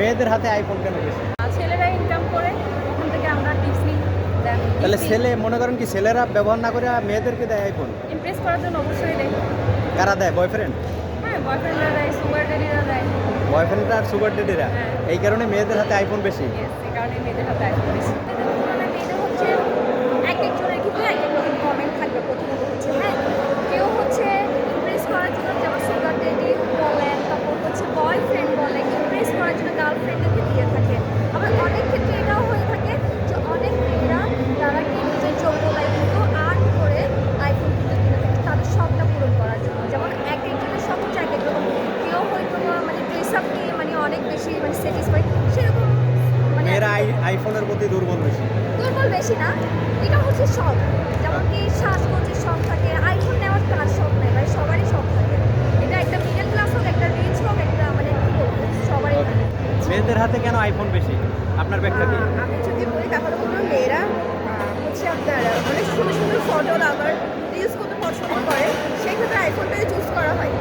মেয়েদের হাতে আইফোন কেন বেশি? ছেলেরা ইনকাম করে ওখান থেকে আমরা টিপস নিই। তাহলে ছেলে মনে করেন কি ছেলেরা ব্যবহার না করে মেয়েদেরকে দেয় আইফোন ইমপ্রেস করার জন্য অবশ্যই দেয়। কারা দেয়? বয়ফ্রেন্ড হ্যাঁ বয়ফ্রেন্ডরা দেয় সুগার ড্যাডিরা দেয়। বয়ফ্রেন্ড আর সুগার ডেডিরা হ্যাঁ। এই কারণে মেয়েদের হাতে আইফোন বেশি? এই কারণে মেয়েদের হাতে আইফোন বেশি। অনেক বেশি মানে স্যাটিসফাইড সেরকম মানে এরা আইফোনের প্রতি দুর্বল বেশি। দুর্বল বেশি না। এটা হচ্ছে শখ। যেমন কি সাজগোজের শখ থাকে আইফোন নেওয়ার কার শখ নেই মানে সবারই শখ থাকে। এটা একটা মিডল ক্লাস হোক একটা রিচ হোক একটা মানে কি বলব সবারই মেয়েদের হাতে কেন আইফোন বেশি? আপনার ব্যাখ্যা কি? আমি যদি বলি তাহলে বলব মেয়েরা হচ্ছে আপনার অনেক সুন্দর সুন্দর ফটো আবার রিলস করতে পছন্দ করে সেই ক্ষেত্রে আইফোনটাই চুজ করা হয়।